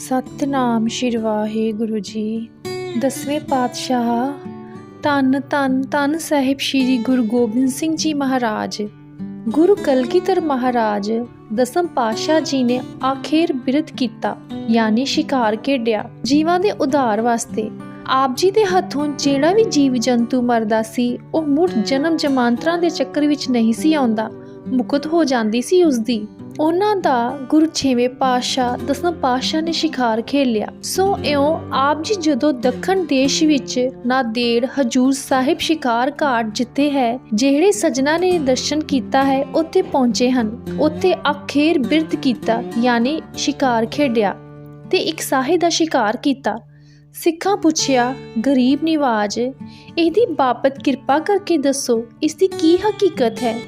ਸਤਨਾਮ ਸ਼੍ਰੀ ਵਾਹਿਗੁਰੂ ਜੀ। ਦਸਵੇਂ ਪਾਤਸ਼ਾਹ, ਧੰਨ ਧੰਨ ਧੰਨ ਸਾਹਿਬ ਸ਼੍ਰੀ ਗੁਰੂ ਗੋਬਿੰਦ ਸਿੰਘ ਜੀ ਮਹਾਰਾਜ। ਗੁਰੂ ਕਲਗੀਧਰ ਮਹਾਰਾਜ ਦਸਮ ਪਾਤਸ਼ਾਹ ਜੀ ਨੇ ਆਖਿਰ ਬਿਰਧ ਕੀਤਾ, ਯਾਨੀ ਸ਼ਿਕਾਰ ਖੇਡਿਆ, ਜੀਵਾਂ ਦੇ ਉਧਾਰ ਵਾਸਤੇ। ਆਪ ਜੀ ਦੇ ਹੱਥੋਂ ਜਿਹੜਾ ਵੀ ਜੀਵ ਜੰਤੂ ਮਰਦਾ ਸੀ, ਉਹ ਮੁੜ ਜਨਮ ਜਮਾਂਤਰਾਂ ਦੇ ਚੱਕਰ ਵਿੱਚ ਨਹੀਂ ਸੀ ਆਉਂਦਾ, ਮੁਕਤ ਹੋ ਜਾਂਦੀ ਸੀ ਉਸ ਦੀ ਉਹਨਾਂ ਦਾ ਗੁਰੂ ਛੇਵੇਂ ਪਾਤਸ਼ਾਹ ਦਸਮ ਪਾਤਸ਼ਾਹ ਨੇ ਸ਼ਿਕਾਰ ਖੇਲਿਆ। ਸੋ ਇਉਂ ਆਪ ਜੀ ਜਦੋਂ ਦੱਖਣ ਦੇਸ਼ ਵਿੱਚ ਨਾਦੇੜ ਹਜੂਰ ਸਾਹਿਬ ਸ਼ਿਕਾਰ ਘਾਟ ਜਿੱਥੇ ਹੈ, ਜਿਹੜੇ ਸਜਣਾ ਨੇ ਦਰਸ਼ਨ ਕੀਤਾ ਹੈ, ਉੱਥੇ ਪਹੁੰਚੇ ਹਨ। ਉੱਥੇ ਆਖੇਰ ਬਿਰਧ ਕੀਤਾ, ਯਾਨੀ ਸ਼ਿਕਾਰ ਖੇਡਿਆ ਤੇ ਇੱਕ ਸਾਹੇ ਦਾ ਸ਼ਿਕਾਰ ਕੀਤਾ। ਸਿੱਖਾਂ ਪੁੱਛਿਆ, ਗਰੀਬ ਨਿਵਾਜ, ਇਹਦੀ ਬਾਬਤ ਕਿਰਪਾ ਕਰਕੇ ਦੱਸੋ, ਇਸ ਦੀ ਕੀ ਹਕੀਕਤ ਹੈ?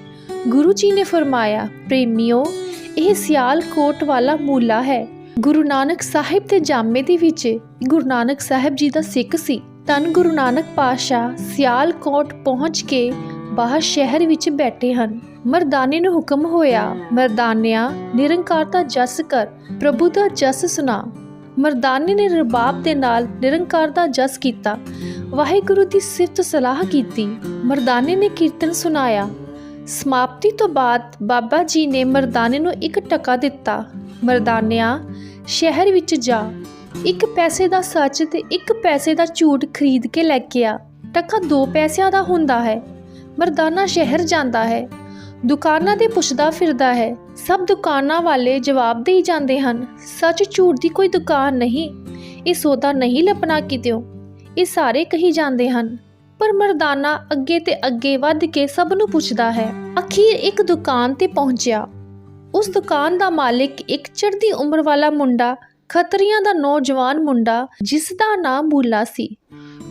ਗੁਰੂ ਜੀ ਨੇ ਫਰਮਾਇਆ, ਪ੍ਰੇਮਿਓ ਇਹ ਸਿਆਲਕੋਟ ਵਾਲਾ ਮੂਲਾ ਹੈ। ਗੁਰੂ ਨਾਨਕ ਸਾਹਿਬ ਦੇ ਜਾਮੇ ਦੇ ਵਿੱਚ ਗੁਰੂ ਨਾਨਕ ਸਾਹਿਬ ਜੀ ਦਾ ਸਿੱਖ ਸੀ। ਤਨ ਗੁਰੂ ਨਾਨਕ ਪਾਤਸ਼ਾਹ ਸਿਆਲਕੋਟ ਪਹੁੰਚ ਕੇ ਬਾਹਰ ਸ਼ਹਿਰ ਵਿੱਚ ਬੈਠੇ ਹਨ। ਮਰਦਾਨੇ ਨੂੰ ਹੁਕਮ ਹੋਇਆ, ਮਰਦਾਨਿਆ ਨਿਰੰਕਾਰ ਦਾ ਜਸ ਕਰ, ਪ੍ਰਭੂ ਦਾ ਜਸ ਸੁਣਾ। ਮਰਦਾਨੇ ਨੇ ਰਬਾਬ ਦੇ ਨਾਲ ਨਿਰੰਕਾਰ ਦਾ ਜਸ ਕੀਤਾ। ਵਾਹਿਗੁਰੂ ਦੀ ਸਿਫਤ ਸਲਾਹ ਕੀਤੀ। ਮਰਦਾਨੇ ਨੇ ਕੀਰਤਨ ਸੁਣਾਇਆ। ਸਮਾਪਤੀ ਤੋਂ ਬਾਅਦ ਬਾਬਾ ਜੀ ਨੇ ਮਰਦਾਨੇ ਨੂੰ ਇੱਕ ਟਕਾ ਦਿੱਤਾ। ਮਰਦਾਨਿਆਂ, ਸ਼ਹਿਰ ਵਿੱਚ ਜਾ। ਇੱਕ ਪੈਸੇ ਦਾ ਸੱਚ ਤੇ ਇੱਕ ਪੈਸੇ ਦਾ ਝੂਠ ਖਰੀਦ ਕੇ ਲੈ ਕੇ ਆ। ਟਕਾ ਦੋ ਪੈਸਿਆਂ ਦਾ ਹੁੰਦਾ ਹੈ। ਮਰਦਾਨਾ ਸ਼ਹਿਰ ਜਾਂਦਾ ਹੈ। ਦੁਕਾਨਾਂ ਦੇ ਪੁੱਛਦਾ ਫਿਰਦਾ ਹੈ। ਸਭ ਦੁਕਾਨਾਂ ਵਾਲੇ ਜਵਾਬ ਦੇਈ ਜਾਂਦੇ ਹਨ, ਸੱਚ ਝੂਠ ਦੀ ਕੋਈ ਦੁਕਾਨ ਨਹੀਂ। ਇਹ ਸੌਦਾ ਨਹੀਂ ਲੱਭਣਾ ਕਿਤਿਓ? ਇਹ ਸਾਰੇ ਕਹੀ ਜਾਂਦੇ ਹਨ। ਪਰ ਮਰਦਾਨਾ ਅੱਗੇ ਤੇ ਅੱਗੇ ਵੱਧ ਕੇ ਸਭ ਨੂੰ ਪੁੱਛਦਾ ਹੈ, ਅਖੀਰ ਇੱਕ ਦੁਕਾਨ ਤੇ ਪਹੁੰਚਿਆ? ਉਸ ਦੁਕਾਨ ਦਾ ਮਾਲਿਕ ਇੱਕ ਚੜ੍ਹਦੀ ਉਮਰ ਵਾਲਾ ਮੁੰਡਾ, ਖੱਤਰੀਆਂ ਦਾ ਨੌਜਵਾਨ ਮੁੰਡਾ, ਜਿਸ ਦਾ ਨਾਮ ਬੂਲਾ ਸੀ।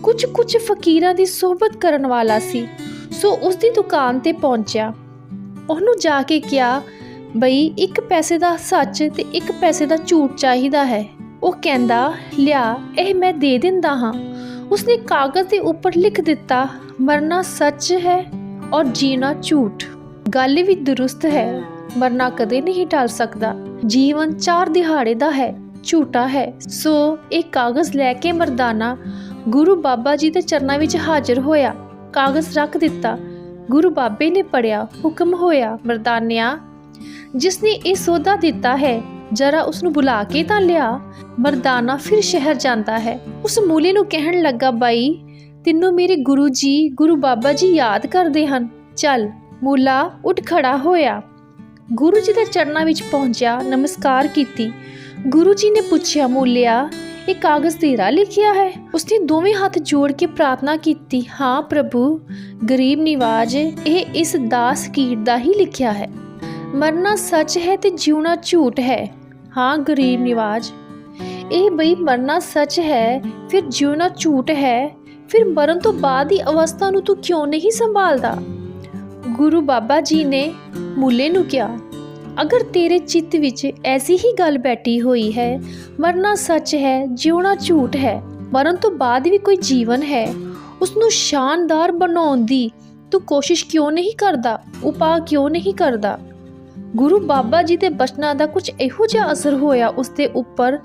ਕੁਝ ਕੁਝ ਫਕੀਰਾਂ ਦੀ ਸਹਬਤ ਕਰਨ ਵਾਲਾ ਸੀ। ਸੋ ਉਸ ਦੀ ਦੁਕਾਨ ਤੇ ਪਹੁੰਚਿਆ। ਉਹਨੂੰ ਜਾ ਕੇ ਕਿਹਾ, ਬਈ, ਇੱਕ ਪੈਸੇ ਦਾ ਸੱਚ ਤੇ ਇੱਕ ਪੈਸੇ ਦਾ ਝੂਠ ਚਾਹੀਦਾ ਹੈ। ਉਹ ਕਹਿੰਦਾ, ਲਿਆ, ਇਹ ਮੈਂ ਦੇ ਦਿੰਦਾ ਹਾਂ। ਉਸਨੇ ਕਾਗਜ਼ ਦੇ ਉੱਪਰ ਲਿਖ ਦਿੱਤਾ, ਮਰਨਾ ਸੱਚ ਹੈ ਔਰ ਜੀਣਾ ਝੂਠ। ਗੱਲ ਵੀ ਦਰੁਸਤ ਹੈ, ਮਰਨਾ ਕਦੇ ਨਹੀਂ ਟਲ ਸਕਦਾ। ਜੀਵਨ ਚਾਰ ਦਿਹਾੜੇ ਦਾ ਹੈ, ਝੂਠਾ ਹੈ। ਸੋ ਇਹ ਕਾਗਜ਼ ਲੈ ਕੇ ਮਰਦਾਨਾ ਗੁਰੂ ਬਾਬਾ ਜੀ ਦੇ ਚਰਨਾਂ ਵਿੱਚ ਹਾਜ਼ਰ ਹੋਇਆ। ਕਾਗਜ਼ ਰੱਖ ਦਿੱਤਾ। ਗੁਰੂ ਬਾਬੇ ਨੇ ਪੜਿਆ ਹੁਕਮ ਹੋਇਆ ਮਰਦਾਨਿਆਂ, ਜਿਸਨੇ ਇਹ ਸੌਦਾ ਦਿੱਤਾ ਹੈ ਜਰਾ ਉਸ ਨੂੰ ਬੁਲਾ ਕੇ ਤਾਂ ਲਿਆ। ਮਰਦਾਨਾ ਫਿਰ ਸ਼ਹਿਰ ਜਾਂਦਾ ਹੈ। ਉਸ ਮੂਲੇ ਨੂੰ ਕਹਿਣ ਲੱਗਾ, ਬਾਈ, ਤੈਨੂੰ ਮੇਰੇ ਗੁਰੂ ਜੀ, ਗੁਰੂ ਬਾਬਾ ਜੀ ਯਾਦ ਕਰਦੇ ਹਨ। ਚੱਲ, ਮੂਲਾ, ਉੱਠ ਖੜਾ ਹੋਇਆ। ਗੁਰੂ ਜੀ ਦੇ ਚਰਨਾਂ ਵਿੱਚ ਪਹੁੰਚਿਆ, ਨਮਸਕਾਰ ਕੀਤੀ। ਗੁਰੂ ਜੀ ਨੇ ਪੁੱਛਿਆ, ਮੂਲਿਆ, ਇਹ ਕਾਗਜ਼ ਤੇਰਾ ਲਿਖਿਆ ਹੈ? ਉਸਨੇ ਦੋਵੇਂ ਹੱਥ ਜੋੜ ਕੇ ਪ੍ਰਾਰਥਨਾ ਕੀਤੀ, ਹਾਂ ਪ੍ਰਭੂ, ਗਰੀਬ ਨਿਵਾਜ, ਇਹ ਇਸ ਦਾਸ ਕੀਟ ਦਾ ਹੀ ਲਿਖਿਆ ਹੈ। ਮਰਨਾ ਸੱਚ ਹੈ ਤੇ ਜਿਉਣਾ ਝੂਠ ਹੈ। ਹਾਂ ਗਰੀਬ ਨਿਵਾਜ। ਇਹ ਬਈ ਮਰਨਾ ਸੱਚ ਹੈ ਫਿਰ ਜਿਉਣਾ ਝੂਠ ਹੈ ਫਿਰ ਮਰਨ ਤੋਂ ਬਾਅਦ ਦੀ ਅਵਸਥਾ ਨੂੰ ਤੂੰ ਕਿਉਂ ਨਹੀਂ ਸੰਭਾਲਦਾ? ਗੁਰੂ ਬਾਬਾ ਜੀ ਨੇ ਮੂਲੇ ਨੂੰ ਕਿਹਾ ਅਗਰ ਤੇਰੇ ਚਿੱਤ ਵਿੱਚ ਐਸੀ ਹੀ ਗੱਲ ਬੈਠੀ ਹੋਈ ਹੈ ਮਰਨਾ ਸੱਚ ਹੈ ਜਿਉਣਾ ਝੂਠ ਹੈ ਮਰਨ ਤੋਂ ਬਾਅਦ ਵੀ ਕੋਈ ਜੀਵਨ ਹੈ ਉਸ ਨੂੰ ਸ਼ਾਨਦਾਰ ਬਣਾਉਣ ਦੀ ਤੂੰ ਕੋਸ਼ਿਸ਼ ਕਿਉਂ ਨਹੀਂ ਕਰਦਾ? ਉਪਾਅ ਕਿਉਂ ਨਹੀਂ ਕਰਦਾ? ਗੁਰੂ ਬਾਬਾ ਜੀ ਦੇ ਬਚਨਾਂ ਦਾ ਕੁਝ ਇਹੋ ਜਿਹਾ ਅਸਰ ਹੋਇਆ ਉਸ ਦੇ ਉੱਪਰ।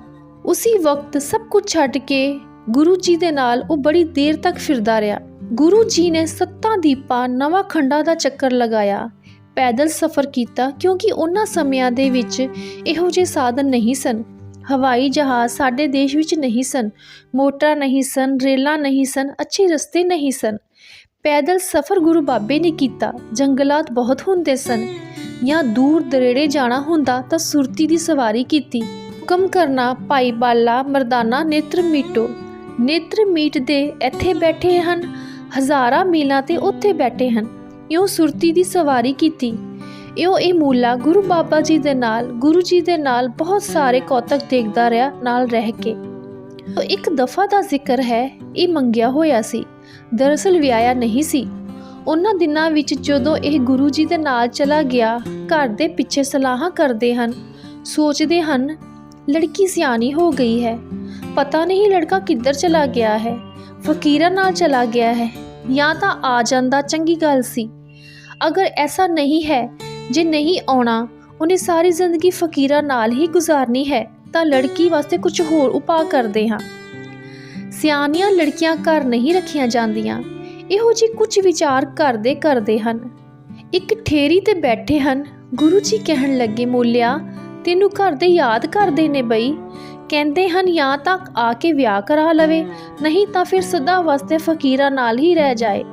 ਉਸੇ ਵਕਤ ਸਭ ਕੁਝ ਛੱਡ ਕੇ ਗੁਰੂ ਜੀ ਦੇ ਨਾਲ ਉਹ ਬੜੀ ਦੇਰ ਤੱਕ ਫਿਰਦਾ ਰਿਹਾ। ਗੁਰੂ ਜੀ ਨੇ ਸੱਤਾਂ ਦੀਪਾਂ, ਨਵਾਂ ਖੰਡਾ ਦਾ ਚੱਕਰ ਲਗਾਇਆ। ਪੈਦਲ ਸਫ਼ਰ ਕੀਤਾ ਕਿਉਂਕਿ ਉਹਨਾਂ ਸਮਿਆਂ ਦੇ ਵਿੱਚ ਇਹੋ ਜਿਹੇ ਸਾਧਨ ਨਹੀਂ ਸਨ। ਹਵਾਈ ਜਹਾਜ਼ ਸਾਡੇ ਦੇਸ਼ ਵਿੱਚ ਨਹੀਂ ਸਨ। ਮੋਟਰਾਂ ਨਹੀਂ ਸਨ, ਰੇਲਾਂ ਨਹੀਂ ਸਨ, ਅੱਛੇ ਰਸਤੇ ਨਹੀਂ ਸਨ। ਪੈਦਲ ਸਫ਼ਰ ਗੁਰੂ ਬਾਬੇ ਨੇ ਕੀਤਾ। ਜੰਗਲਾਤ ਬਹੁਤ ਹੁੰਦੇ ਸਨ। ਜਾਂ ਦੂਰ ਦਰੇੜੇ ਜਾਣਾ ਹੁੰਦਾ ਤਾਂ ਸੁਰਤੀ ਦੀ ਸਵਾਰੀ ਕੀਤੀ। ਹੁਕਮ ਕਰਨਾ, ਭਾਈ ਬਾਲਾ ਮਰਦਾਨਾ ਨੇਤਰ ਮੀਟੋ। ਨੇਤਰ ਮੀਟ ਦੇ ਇੱਥੇ ਬੈਠੇ ਹਨ, ਹਜ਼ਾਰਾਂ ਮੀਲਾਂ ਤੇ ਉੱਥੇ ਬੈਠੇ ਹਨ। ਇਉਂ ਸੁਰਤੀ ਦੀ ਸਵਾਰੀ ਕੀਤੀ। ਇਉਂ ਇਹ ਮੂਲਾ ਗੁਰੂ ਬਾਬਾ ਜੀ ਦੇ ਨਾਲ, ਗੁਰੂ ਜੀ ਦੇ ਨਾਲ ਬਹੁਤ ਸਾਰੇ ਕੌਤਕ ਦੇਖਦਾ ਰਿਹਾ, ਨਾਲ ਰਹਿ ਕੇ। ਇੱਕ ਦਫਾ ਦਾ ਜ਼ਿਕਰ ਹੈ, ਇਹ ਮੰਗਿਆ ਹੋਇਆ ਸੀ। ਦਰਅਸਲ ਵਿਆਹਿਆ ਨਹੀਂ ਸੀ। ਉਹਨਾਂ ਦਿਨਾਂ ਵਿੱਚ ਜਦੋਂ ਇਹ ਗੁਰੂ ਜੀ ਦੇ ਨਾਲ ਚਲਾ ਗਿਆ, ਘਰ ਦੇ ਪਿੱਛੇ ਸਲਾਹਾਂ ਕਰਦੇ ਹਨ। ਸੋਚਦੇ ਹਨ, ਲੜਕੀ ਸਿਆਣੀ ਹੋ ਗਈ ਹੈ। ਪਤਾ ਨਹੀਂ ਲੜਕਾ ਕਿੱਧਰ ਚਲਾ ਗਿਆ ਹੈ। ਫਕੀਰਾਂ ਨਾਲ ਚਲਾ ਗਿਆ ਹੈ। ਜਾਂ ਤਾਂ ਆ ਜਾਂਦਾ ਚੰਗੀ ਗੱਲ ਸੀ। ਅਗਰ ਐਸਾ ਨਹੀਂ ਹੈ, ਜੇ ਨਹੀਂ ਆਉਣਾ, ਉਹਨੇ ਸਾਰੀ ਜ਼ਿੰਦਗੀ ਫਕੀਰਾਂ ਨਾਲ ਹੀ ਗੁਜ਼ਾਰਨੀ ਹੈ, ਤਾਂ ਲੜਕੀ ਵਾਸਤੇ ਕੁਝ ਹੋਰ ਉਪਾਅ ਕਰਦੇ ਹਾਂ। ਸਿਆਣੀਆਂ ਲੜਕੀਆਂ ਘਰ ਨਹੀਂ ਰੱਖੀਆਂ ਜਾਂਦੀਆਂ। ਇਹੋ ਜਿਹੀ ਕੁਝ ਵਿਚਾਰ ਕਰਦੇ ਕਰਦੇ ਹਨ। ਇੱਕ ਠੇਰੀ ਤੇ ਬੈਠੇ ਹਨ। ਗੁਰੂ ਜੀ ਕਹਿਣ ਲੱਗੇ, ਮੋਲਿਆ, ਤੈਨੂੰ ਘਰ ਦੇ ਯਾਦ ਕਰਦੇ ਨੇ ਬਈ। ਕਹਿੰਦੇ ਹਨ ਜਾਂ ਤਾਂ ਆ ਕੇ ਵਿਆਹ ਕਰਾ ਲਵੇ, ਨਹੀਂ ਤਾਂ ਫਿਰ ਸਦਾ ਵਾਸਤੇ ਫਕੀਰਾਂ ਨਾਲ ਹੀ ਰਹਿ ਜਾਏ।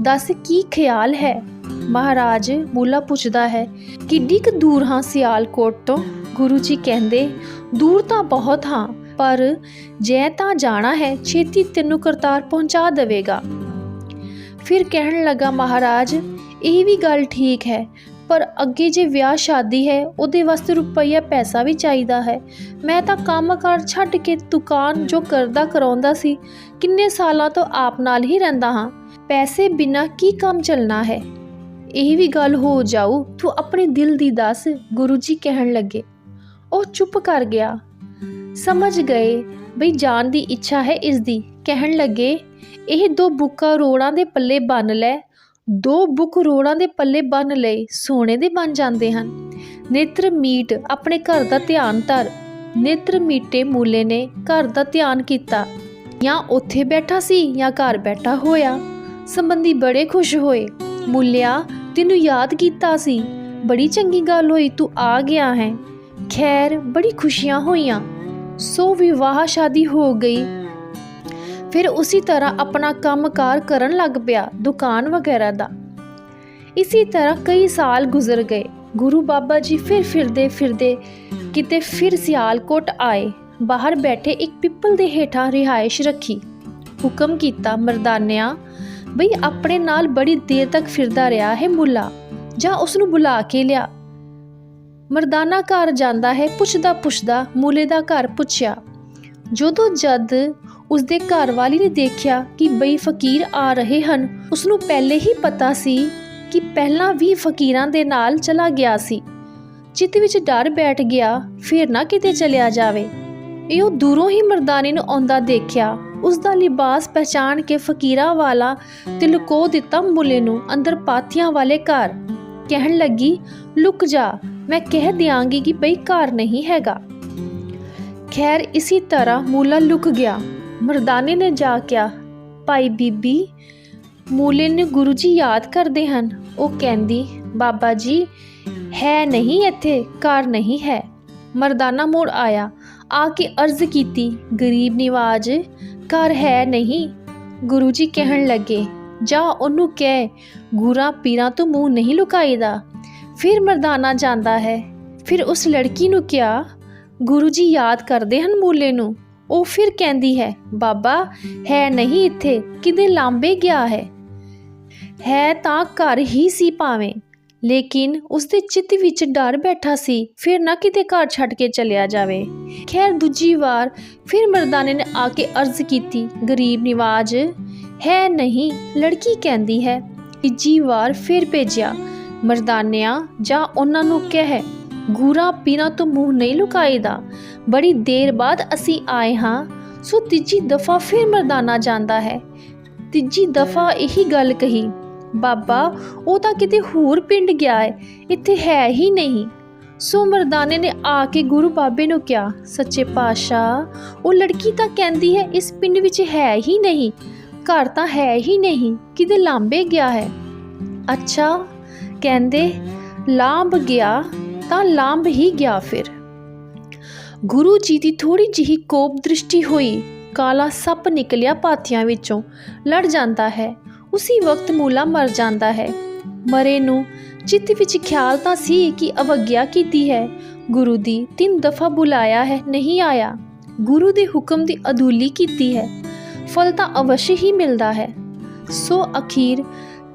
ਦੱਸ ਕੀ ਖਿਆਲ ਹੈ? ਮਹਾਰਾਜ ਮੂਲਾ ਪੁੱਛਦਾ ਹੈ, ਕਿੱਡੀ ਕੁ ਦੂਰ ਹਾਂ ਸਿਆਲਕੋਟ ਤੋਂ? ਗੁਰੂ ਜੀ ਕਹਿੰਦੇ, ਦੂਰ ਤਾਂ ਬਹੁਤ ਹਾਂ, ਪਰ ਜੈ ਤਾਂ ਜਾਣਾ ਹੈ, ਛੇਤੀ ਤੈਨੂੰ ਕਰਤਾਰ ਪਹੁੰਚਾ ਦੇਵੇਗਾ। ਫਿਰ ਕਹਿਣ ਲੱਗਾ, ਮਹਾਰਾਜ, ਇਹ ਵੀ ਗੱਲ ਠੀਕ ਹੈ, ਪਰ ਅੱਗੇ ਜੇ ਵਿਆਹ ਸ਼ਾਦੀ ਹੈ, ਉਹਦੇ ਵਾਸਤੇ ਰੁਪਈਆ ਪੈਸਾ ਵੀ ਚਾਹੀਦਾ ਹੈ। ਮੈਂ ਤਾਂ ਕੰਮਕਾਰ ਛੱਡ ਕੇ ਦੁਕਾਨ ਜੋ ਕਰਦਾ ਕਰਾਉਂਦਾ ਸੀ, ਕਿੰਨੇ ਸਾਲਾਂ ਤੋਂ ਆਪ ਨਾਲ ਹੀ ਰਹਿੰਦਾ ਹਾਂ। ਪੈਸੇ ਬਿਨਾ ਕੀ ਕੰਮ ਚੱਲਣਾ ਹੈ? ਇਹ ਵੀ ਗੱਲ ਹੋ ਜਾਊ, ਤੂੰ ਆਪਣੇ ਦਿਲ ਦੀ ਦੱਸ, ਗੁਰੂ ਜੀ ਕਹਿਣ ਲੱਗੇ। ਉਹ ਚੁੱਪ ਕਰ ਗਿਆ। ਸਮਝ ਗਏ ਬਈ ਜਾਣ ਦੀ ਇੱਛਾ ਹੈ ਇਸ ਦੀ ਕਹਿਣ ਲੱਗੇ, ਇਹ ਦੋ ਬੁੱਕਾ ਰੋੜਾਂ ਦੇ ਪੱਲੇ ਬੰਨ ਲੈ। ਦੋ ਬੁੱਕ ਰੋੜਾਂ ਦੇ ਪੱਲੇ ਬੰਨ ਲਏ, ਸੋਨੇ ਦੇ ਬਣ ਜਾਂਦੇ ਹਨ। ਨੇਤਰ ਮੀਟ ਆਪਣੇ ਘਰ ਦਾ ਧਿਆਨ ਧਰ। ਨੇਤਰ ਮੀਟੇ ਮੂਲੇ ਨੇ ਘਰ ਦਾ ਧਿਆਨ ਕੀਤਾ। ਜਾਂ ਉੱਥੇ ਬੈਠਾ ਸੀ ਜਾਂ ਘਰ ਬੈਠਾ ਹੋਇਆ। ਸੰਬੰਧੀ ਬੜੇ ਖੁਸ਼ ਹੋਏ। ਮੁੱਲਿਆ, ਤੈਨੂੰ ਯਾਦ ਕੀਤਾ ਸੀ? ਬੜੀ ਚੰਗੀ ਗੱਲ ਹੋਈ, ਤੂੰ ਆ ਗਿਆ ਹੈ। ਖੈਰ, ਬੜੀ ਖੁਸ਼ੀਆਂ ਹੋਈਆਂ। ਸੋ ਵਿਵਾਹ ਸ਼ਾਦੀ ਹੋ ਗਈ। ਫਿਰ ਉਸੇ ਤਰ੍ਹਾਂ ਆਪਣਾ ਕੰਮਕਾਰ ਕਰਨ ਲੱਗ ਪਿਆ ਦੁਕਾਨ ਵਗੈਰਾ ਦਾ। ਇਸੇ ਤਰ੍ਹਾਂ ਕਈ ਸਾਲ ਗੁਜ਼ਰ ਗਏ। ਗੁਰੂ ਬਾਬਾ ਜੀ ਫਿਰ ਫਿਰਦੇ ਫਿਰਦੇ ਕਿਤੇ ਫਿਰ ਸਿਆਲਕੋਟ ਆਏ। ਬਾਹਰ ਬੈਠੇ ਇੱਕ ਪਿੱਪਲ ਦੇ ਹੇਠਾਂ ਰਿਹਾਇਸ਼ ਰੱਖੀ। ਹੁਕਮ ਕੀਤਾ ਮਰਦਾਨਿਆਂ, ਬਈ ਆਪਣੇ ਨਾਲ ਬੜੀ ਦੇਰ ਤੱਕ ਫਿਰਦਾ ਰਿਹਾ ਹੈ ਮੁੱਲਾ, ਜਾਂ ਉਸ ਨੂੰ ਬੁਲਾ ਕੇ ਲਿਆ। ਮਰਦਾਨਾ ਘਰ ਜਾਂਦਾ ਹੈ, ਪੁੱਛਦਾ ਪੁੱਛਦਾ ਮੂਲੇ ਦਾ ਘਰ ਪੁੱਛਿਆ। ਜਦੋਂ ਜਦ ਉਸਦੇ ਘਰ ਵਾਲੀ ਨੇ ਦੇਖਿਆ ਕਿ ਬਈ ਫਕੀਰ ਆ ਰਹੇ ਹਨ ਉਸ ਨੂੰ ਪਹਿਲੇ ਹੀ ਪਤਾ ਸੀ ਕਿ ਪਹਿਲਾਂ ਵੀ ਫਕੀਰਾਂ ਦੇ ਨਾਲ ਚਲਾ ਗਿਆ ਸੀ। ਚਿੱਤ ਵਿੱਚ ਡਰ ਬੈਠ ਗਿਆ, ਫਿਰ ਨਾ ਕਿਤੇ ਚਲਿਆ ਜਾਵੇ। ਇਹ ਉਹ ਦੂਰੋਂ ਹੀ ਮਰਦਾਨੇ ਨੂੰ ਆਉਂਦਾ ਦੇਖਿਆ। ਉਸ ਦਾ ਲਿਬਾਸ ਪਹਿਚਾਨ ਕੇ ਫਕੀਰਾਂ ਵਾਲਾ ਤੇ ਲੁਕੋ ਦਿੱਤਾ ਮੁੱਲੇ ਨੂੰ ਅੰਦਰ ਪਾਥੀਆਂ ਵਾਲੇ ਘਰ। ਕਹਿਣ ਲੱਗੀ, ਲੁਕ ਜਾ ਮੈਂ ਕਹਿ ਦਿਆਂਗੀ ਕਿ ਬਈ ਘਰ ਨਹੀਂ ਹੈਗਾ। ਖੈਰ, ਇਸੀ ਤਰ੍ਹਾਂ ਮੂਲਾ ਲੁਕ ਗਿਆ। ਮਰਦਾਨੇ ਨੇ ਜਾ ਕਿਹਾ, ਭਾਈ ਬੀਬੀ, ਮੂਲੇ ਨੇ ਗੁਰੂ ਜੀ ਯਾਦ ਕਰਦੇ ਹਨ। ਉਹ ਕਹਿੰਦੀ, ਬਾਬਾ ਜੀ, ਹੈ ਨਹੀਂ ਇੱਥੇ, ਘਰ ਨਹੀਂ ਹੈ। ਮਰਦਾਨਾ ਮੋੜ ਆਇਆ। ਆ ਕੇ ਅਰਜ਼ ਕੀਤੀ, ਗਰੀਬ ਨਿਵਾਜ, ਘਰ ਹੈ ਨਹੀਂ। ਗੁਰੂ ਜੀ ਕਹਿਣ ਲੱਗੇ, ਜਾ, ਉਹਨੂੰ ਕਹਿ, ਗੁਰਾਂ ਪੀਰਾਂ ਤੋਂ ਮੂੰਹ ਨਹੀਂ ਲੁਕਾਈਦਾ। ਫਿਰ ਮਰਦਾਨਾ ਜਾਂਦਾ ਹੈ। ਫਿਰ ਉਸ ਲੜਕੀ ਨੂੰ ਕਿਹਾ, ਗੁਰੂ ਜੀ ਯਾਦ ਕਰਦੇ ਹਨ ਮੂਲੇ ਨੂੰ? ਉਹ ਫਿਰ ਕਹਿੰਦੀ ਹੈ, ਬਾਬਾ, ਹੈ ਨਹੀਂ ਇੱਥੇ, ਕਿਤੇ ਲਾਂਬੇ ਗਿਆ ਹੈ। ਹੈ ਤਾਂ ਘਰ ਹੀ ਸੀ ਭਾਵੇਂ, ਲੇਕਿਨ ਉਸ ਦੇ ਚਿੱਤ ਵਿੱਚ ਡਰ ਬੈਠਾ ਸੀ, ਫਿਰ ਨਾ ਕਿਤੇ ਘਰ ਛੱਡ ਕੇ ਚਲਿਆ ਜਾਵੇ। ਖੈਰ ਦੂਜੀ ਵਾਰ ਫਿਰ ਮਰਦਾਨੇ ਨੇ ਆ ਕੇ ਅਰਜ਼ ਕੀਤੀ, ਗਰੀਬ ਨਿਵਾਜ, ਹੈ ਨਹੀਂ, ਲੜਕੀ ਕਹਿੰਦੀ ਹੈ। ਤੀਜੀ ਵਾਰ ਫਿਰ ਭੇਜਿਆ ਮਰਦਾਨਿਆਂ ਜਾਂ ਉਹਨਾਂ ਨੂੰ ਕਹਿ, ਗੂਰਾ ਪੀਣਾ ਤੋਂ ਮੂੰਹ ਨਹੀਂ ਲੁਕਾਈਦਾ। ਬੜੀ ਦੇਰ ਬਾਅਦ ਅਸੀਂ ਆਏ ਹਾਂ, ਸੋ ਤੀਜੀ ਦਫਾ ਫਿਰ ਮਰਦਾਨਾ ਜਾਂਦਾ ਹੈ। ਤੀਜੀ ਦਫਾ ਇਹੀ ਗੱਲ ਕਹੀ, ਬਾਬਾ, ਉਹ ਤਾਂ ਕਿਤੇ ਹੋਰ ਪਿੰਡ ਗਿਆ ਹੈ ਇੱਥੇ ਹੈ ਹੀ ਨਹੀਂ। ਸੋ ਮਰਦਾਨੇ ਨੇ ਆ ਕੇ ਗੁਰੂ ਬਾਬੇ ਨੂੰ ਕਿਹਾ, ਸੱਚੇ ਪਾਤਸ਼ਾਹ, ਉਹ ਲੜਕੀ ਤਾਂ ਕਹਿੰਦੀ ਹੈ, ਇਸ ਪਿੰਡ ਵਿੱਚ ਹੈ ਹੀ ਨਹੀਂ, ਘਰ ਤਾਂ ਹੈ ਹੀ ਨਹੀਂ, ਕਿਤੇ ਲਾਂਬੇ ਗਿਆ ਹੈ। ਅੱਛਾ ਕਹਿੰਦੇ, ਲਾਂਭ ਗਿਆ ਤਾਂ ਲਾਂਭ ਹੀ ਗਿਆ ਫਿਰ। ਗੁਰੂ ਜੀ ਦੀ ਥੋੜੀ ਜਿਹੀ ਕੋਪ ਦ੍ਰਿਸ਼ਟੀ ਹੋਈ, ਕਾਲਾ ਸੱਪ ਨਿਕਲਿਆ ਪਾਥੀਆਂ ਵਿੱਚੋਂ, ਲੜ ਜਾਂਦਾ ਹੈ, ਉਸੇ ਵਕਤ ਮੂਲਾ ਮਰ ਜਾਂਦਾ ਹੈ। ਮਰੇ ਨੂੰ ਚਿੱਤ ਵਿੱਚ ਖਿਆਲ ਤਾਂ ਸੀ ਕਿ ਅਵਗਿਆ ਕੀਤੀ ਹੈ, ਗੁਰੂ ਦੀ ਤਿੰਨ ਦਫਾ ਬੁਲਾਇਆ ਹੈ, ਨਹੀਂ ਆਇਆ। ਗੁਰੂ ਦੇ ਹੁਕਮ ਦੀ ਅਦੂਲੀ ਕੀਤੀ ਹੈ, ਫਲ ਤਾਂ ਅਵਸ਼ ਹੀ ਮਿਲਦਾ ਹੈ। ਸੋ ਅਖੀਰ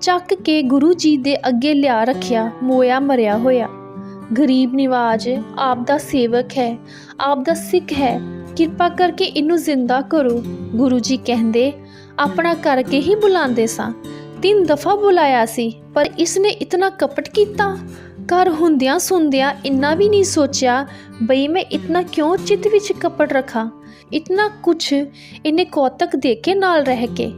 ਚੱਕ ਕੇ ਗੁਰੂ ਜੀ ਦੇ ਅੱਗੇ ਲਿਆ ਰੱਖਿਆ, ਮੋਇਆ ਮਰਿਆ ਹੋਇਆ। ਗਰੀਬ ਨਿਵਾਜ, ਆਪ ਦਾ ਸੇਵਕ ਹੈ, ਆਪ ਦਾ ਸਿੱਖ ਹੈ, ਕਿਰਪਾ ਕਰਕੇ ਇਹਨੂੰ ਜ਼ਿੰਦਾ ਕਰੋ। ਗੁਰੂ ਜੀ ਕਹਿੰਦੇ, ਆਪਣਾ ਕਰਕੇ ਹੀ ਬੁਲਾਉਂਦੇ ਸਾਂ। ਤਿੰਨ ਦਫਾ ਬੁਲਾਇਆ ਸੀ, ਪਰ ਇਸ ਨੇ ਇਤਨਾ ਕਪਟ ਕੀਤਾ। ਘਰ ਹੁੰਦਿਆਂ ਸੁਣਦਿਆਂ ਇੰਨਾ ਵੀ ਨਹੀਂ ਸੋਚਿਆ, ਬਈ ਮੈਂ ਇਤਨਾ ਕਿਉਂ ਚਿੱਤ ਵਿੱਚ ਕਪਟ ਰੱਖਾਂ? ਇਤਨਾ ਕੁਛ ਇਹਨੇ ਕੌਤਕ ਦੇ ਕੇ ਨਾਲ ਰਹਿ ਕੇ।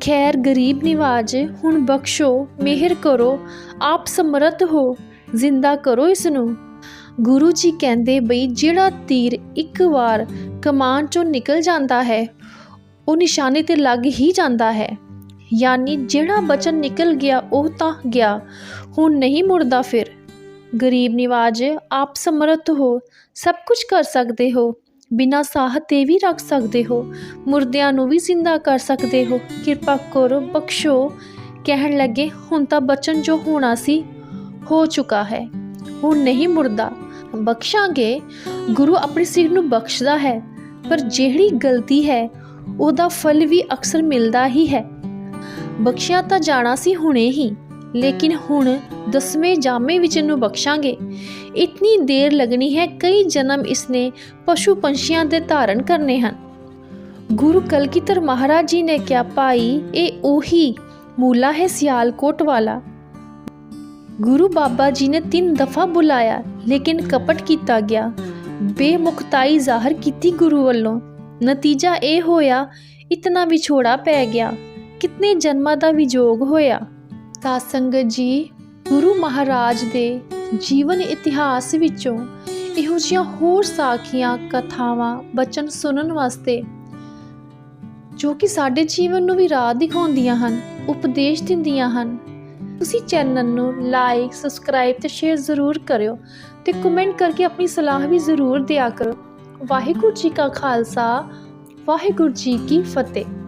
ਖੈਰ ਗਰੀਬ ਨਿਵਾਜ, ਹੁਣ ਬਖਸ਼ੋ, ਮਿਹਰ ਕਰੋ, ਆਪ ਸਮਰੱਥ ਹੋ, ਜ਼ਿੰਦਾ ਕਰੋ ਇਸ ਨੂੰ ਗੁਰੂ ਜੀ ਕਹਿੰਦੇ ਬਈ, ਜਿਹੜਾ ਤੀਰ ਇੱਕ ਵਾਰ ਕਮਾਨ ਚੋਂ ਨਿਕਲ ਜਾਂਦਾ ਹੈ, ਉਹ ਨਿਸ਼ਾਨੇ ਤੇ ਲੱਗ ਹੀ ਜਾਂਦਾ ਹੈ। ਯਾਨੀ ਜਿਹੜਾ ਬਚਨ ਨਿਕਲ ਗਿਆ, ਉਹ ਤਾਂ ਗਿਆ, ਹੁਣ ਨਹੀਂ ਮੁੜਦਾ ਫਿਰ। ਗਰੀਬ ਨਿਵਾਜ, ਆਪ ਸਮਰੱਥ ਹੋ, ਸਭ ਕੁਝ ਕਰ ਸਕਦੇ ਹੋ। ਬਿਨਾਂ ਸਾਹ ਤੇ ਵੀ ਰੱਖ ਸਕਦੇ ਹੋ। ਮੁਰਦਿਆਂ ਨੂੰ ਵੀ ਜ਼ਿੰਦਾ ਕਰ ਸਕਦੇ ਹੋ। ਕਿਰਪਾ ਕਰੋ, ਬਖਸ਼ੋ। ਕਹਿਣ ਲੱਗੇ, ਹੁਣ ਤਾਂ ਬਚਨ ਜੋ ਹੋਣਾ ਸੀ, ਹੋ ਚੁੱਕਾ ਹੈ। ਹੁਣ ਨਹੀਂ ਮੁਰਦਾ ਬਖਸ਼ਾਂਗੇ। ਗੁਰੂ ਆਪਣੇ ਸਿਰ ਨੂੰ ਬਖਸ਼ਦਾ ਹੈ। ਪਰ ਜਿਹੜੀ ਗਲਤੀ ਹੈ, ਉਹਦਾ ਫਲ ਵੀ ਅਕਸਰ ਮਿਲਦਾ ਹੀ ਹੈ। ਬਖਸ਼ਿਆ ਤਾਂ ਜਾਣਾ ਸੀ ਹੁਣੇ ਹੀ। ਲੇਕਿਨ ਹੁਣ ਦਸਵੇਂ ਜਾਮੇ ਵਿੱਚ ਇਹਨੂੰ ਬਖਸ਼ਾਂਗੇ। ਇਤਨੀ ਦੇਰ ਲੱਗਣੀ ਹੈ, ਕਈ ਜਨਮ ਇਸਨੇ ਪਸ਼ੂ ਪੰਛੀਆਂ ਦੇ ਧਾਰਨ ਕਰਨੇ ਹਨ। ਗੁਰੂ ਕਲਗੀਧਰ ਮਹਾਰਾਜ ਜੀ ਨੇ ਕਿਹਾ, ਭਾਈ, ਇਹ ਉਹੀ ਮੂਲਾ ਹੈ ਸਿਆਲਕੋਟ ਵਾਲਾ। ਗੁਰੂ ਬਾਬਾ ਜੀ ਨੇ ਤਿੰਨ ਦਫਾ ਬੁਲਾਇਆ, ਲੇਕਿਨ ਕਪਟ ਕੀਤਾ ਗਿਆ। ਬੇਮੁਖਤਾਈ ਜ਼ਾਹਰ ਕੀਤੀ ਗੁਰੂ ਵੱਲੋਂ। ਨਤੀਜਾ ਇਹ ਹੋਇਆ, ਇਤਨਾ ਵਿਛੋੜਾ ਪੈ ਗਿਆ। ਕਿਤਨੇ ਜਨਮਾਂ ਦਾ ਵਿਜੋਗ ਹੋਇਆ। ਤਾਂ ਸੰਗਤ ਜੀ, ਗੁਰੂ ਮਹਾਰਾਜ ਦੇ ਜੀਵਨ ਇਤਿਹਾਸ ਵਿੱਚੋਂ ਇਹੋ ਜਿਹੀਆਂ ਹੋਰ ਸਾਖੀਆਂ, ਕਥਾਵਾਂ, ਬਚਨ ਸੁਣਨ ਵਾਸਤੇ ਜੋ ਕਿ ਸਾਡੇ ਜੀਵਨ ਨੂੰ ਵੀ ਰਾਹ ਦਿਖਾਉਂਦੀਆਂ ਹਨ, ਉਪਦੇਸ਼ ਦਿੰਦੀਆਂ ਹਨ, ਤੁਸੀਂ ਚੈਨਲ ਨੂੰ ਲਾਈਕ ਸਬਸਕ੍ਰਾਈਬ ਤੇ ਸ਼ੇਅਰ ਜ਼ਰੂਰ ਕਰਿਓ ਤੇ ਕਮੈਂਟ ਕਰਕੇ ਆਪਣੀ ਸਲਾਹ ਵੀ ਜ਼ਰੂਰ ਦਿਆ ਕਰੋ। ਵਾਹਿਗੁਰੂ ਜੀ ਕਾ ਖਾਲਸਾ, ਵਾਹਿਗੁਰੂ ਜੀ ਕੀ ਫਤਿਹ।